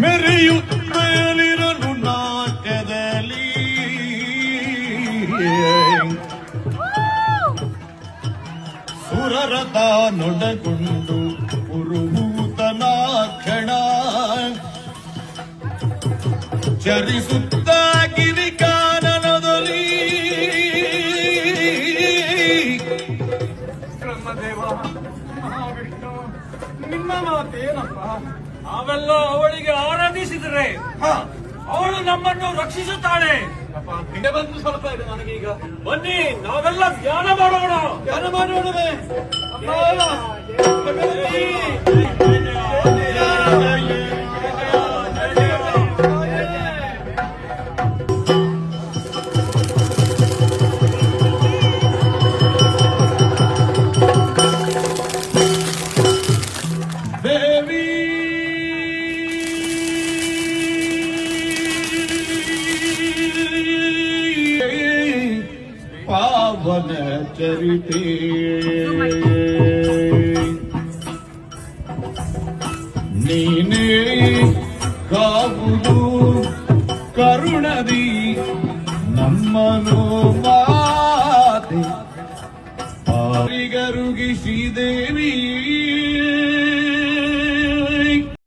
ಮೆರೆಯುತ್ತಲಿರಲು ನಾಟ್ಯದಲ್ಲಿ ಸುರರಥ ನೊಡಗೊಂಡು ಪುರುಭೂತನ ಕ್ಷಣ ಚರಿಸುತ್ತ ಗಿರಿ ಕಾನನದಲ್ಲಿ ಬ್ರಹ್ಮದೇವ, ಮಹಾವಿಷ್ಣು ನಿಮ್ಮ ಮಾತೇನಪ್ಪ? ಅವೆಲ್ಲ ಅವಳಿಗೆ ಅವಳು ನಮ್ಮನ್ನು ರಕ್ಷಿಸುತ್ತಾಳೆ ಹಿಂದೆ ಬಂದು ಸ್ವಲ್ಪ ಇದೆ ನನಗೀಗ ಬನ್ನಿ ನಾವೆಲ್ಲ ಧ್ಯಾನ ಮಾಡೋಣ ಧ್ಯಾನ ಮಾಡೋಣವೇ ಧ್ವನ ಚರಿತೆ. ನೀನೇ ಕಾವುದು ಕರುಣದಿ ನಮ್ಮನು ಮಾತೆ. ಪಾರಿಗರುಗಿಸಿ ದೇವಿ